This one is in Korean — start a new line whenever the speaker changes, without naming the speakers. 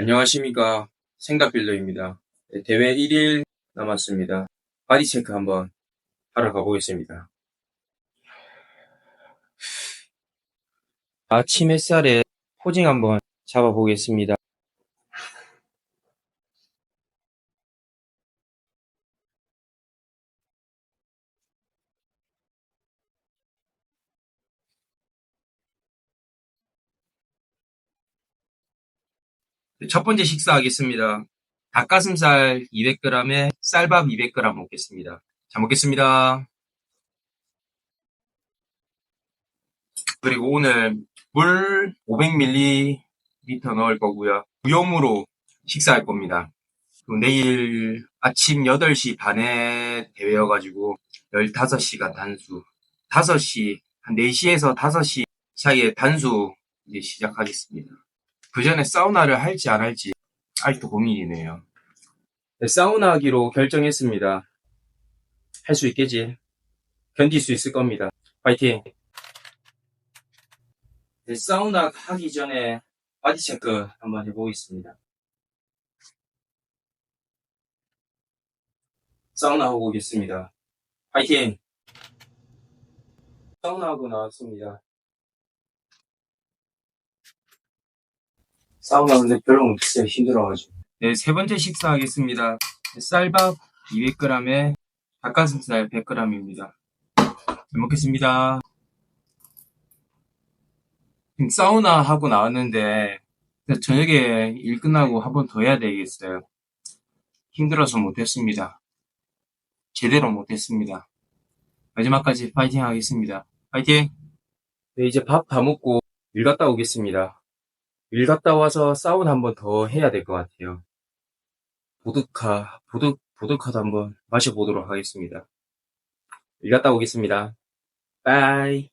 안녕하십니까. 생각빌더입니다. 네, 대회 1일 남았습니다. 바디 체크 한번 하러 가보겠습니다. 아침 햇살에 포징 한번 잡아보겠습니다. 첫 번째 식사 하겠습니다. 닭가슴살 200g에 쌀밥 200g 먹겠습니다. 잘 먹겠습니다. 그리고 오늘 물 500ml 넣을 거고요. 무염으로 식사할 겁니다. 내일 아침 8시 반에 대회여가지고 15시간 단수. 5시, 한 4시에서 5시 사이에 단수 이제 시작하겠습니다. 그 전에 사우나를 할지 안 할지 아직도 고민이네요. 네, 사우나 하기로 결정했습니다. 할 수 있겠지? 견딜 수 있을 겁니다. 파이팅! 네, 사우나 하기 전에 바디 체크 한번 해보겠습니다. 사우나 하고 오겠습니다. 파이팅! 사우나 하고 나왔습니다. 사우나 근데 별로 진짜 힘들어가지고. 네, 세 번째 식사하겠습니다. 쌀밥 200g에 닭가슴살 100g입니다. 잘 먹겠습니다. 지금 사우나 하고 나왔는데 저녁에 일 끝나고 한 번 더 해야 되겠어요. 힘들어서 못했습니다. 제대로 못했습니다. 마지막까지 파이팅 하겠습니다. 파이팅! 네, 이제 밥 다 먹고 일 갔다 오겠습니다. 일 갔다 와서 사우나 한 번 더 해야 될 것 같아요. 보드카, 보드, 보드카도 한번 마셔보도록 하겠습니다. 일 갔다 오겠습니다. 빠이.